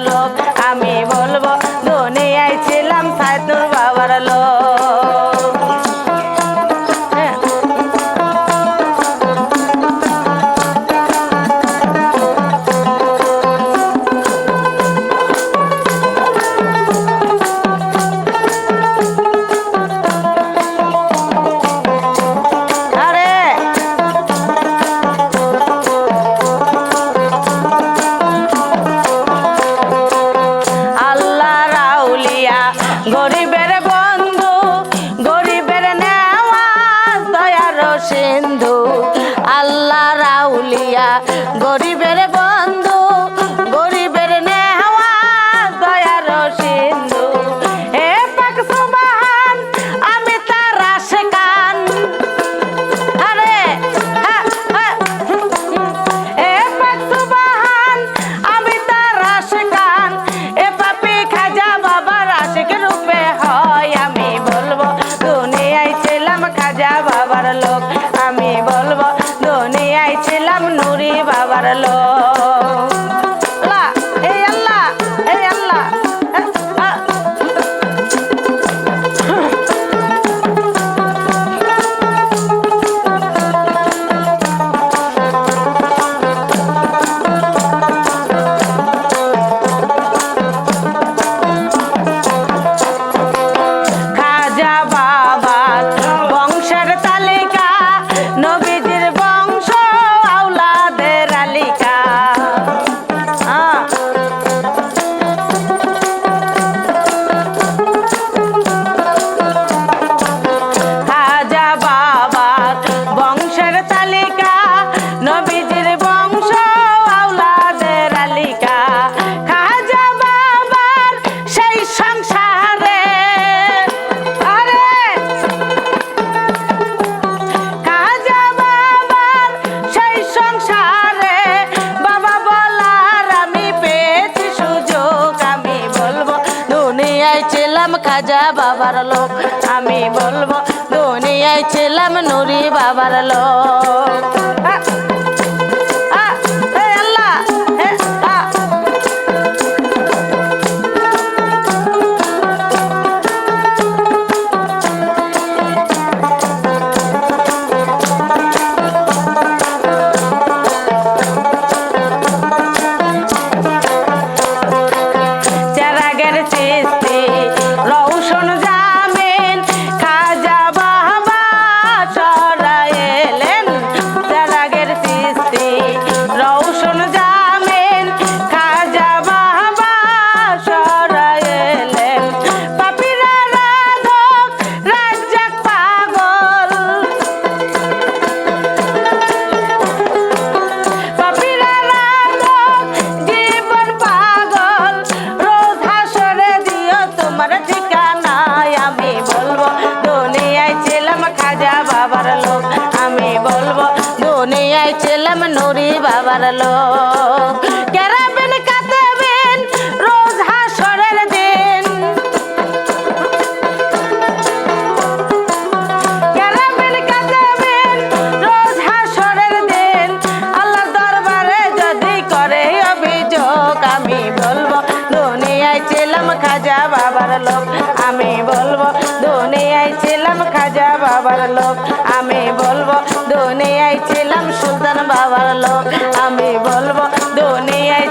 লোক আমি বলব Hello. ছিলাম খাজা বাবার লোক। আমি বলব দুনিয়ায় ছিলাম নুরি বাবার লোক। వలలో ছিলাম খাজা বাবার লোক আমি বলব, দুনিয়ায় ছিলাম খাজা বাবার লোক আমি বলব, দুনিয়ায় ছিলাম সুলতান বাবার লোক আমি বলব, দুনিয়ায়